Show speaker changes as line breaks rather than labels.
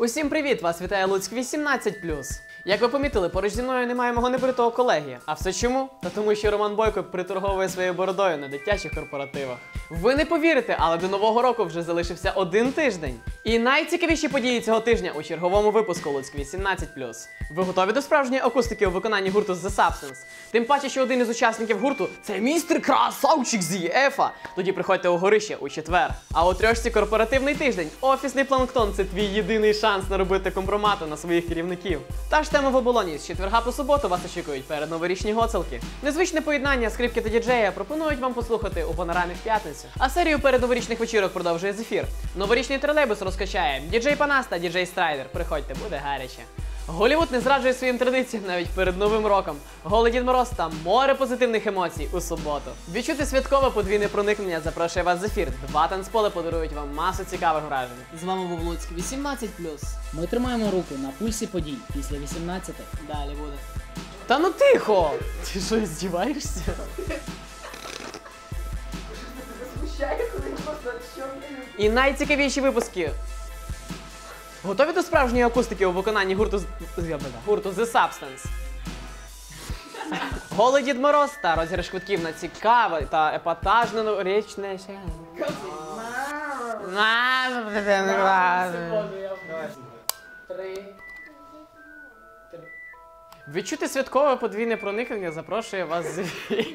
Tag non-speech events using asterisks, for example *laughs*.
Усім привіт! Вас вітає Луцьк 18 Як ви помітили, поруч зі мною немає мого небритого колеги. А все чому? Та тому, що Роман Бойко приторговує своєю бородою на дитячих корпоративах. Ви не повірите, але до нового року вже залишився один тиждень. І найцікавіші події цього тижня у черговому випуску Луцьк 18 Ви готові до справжньої акустики у виконанні гурту The Substance? Тим паче, що один із учасників гурту це містер Красавчик з ЄФа. Тоді приходьте у горище у четвер. А у трьошці корпоративний тиждень. Офісний планктон це твій єдиний шанс наробити компромату на своїх керівників. Та ж тема в оболоні з четверга по суботу вас очікують перед новорічні гоцелки. Незвичне поєднання скрипки та діджея пропонують вам послухати у панорамі в п'ятницю. А серію передноворічних вечірок продовжує зефір. Новорічний тролейбус розкачає діджей Панас та діджей Страйдер. Приходьте, буде гаряче. Голівуд не зраджує своїм традиціям навіть перед новим роком. Голий Дід Мороз та море позитивних емоцій у суботу. Відчути святкове подвійне проникнення запрошує вас зефір. Два танцполи подарують вам масу цікавих вражень.
З вами був Луцьк 18 Ми тримаємо руку на пульсі подій після 18 Далі буде.
Та ну тихо! Ти що, здіваєшся? І найцікавіші випуски. Готові до справжньої акустики у виконанні гурту з... гурту The Substance? *laughs* Голий Дід Мороз та розіграш квитків на цікаве та епатажне новорічне свято.
Три.
Відчути святкове подвійне проникнення запрошує вас зефір.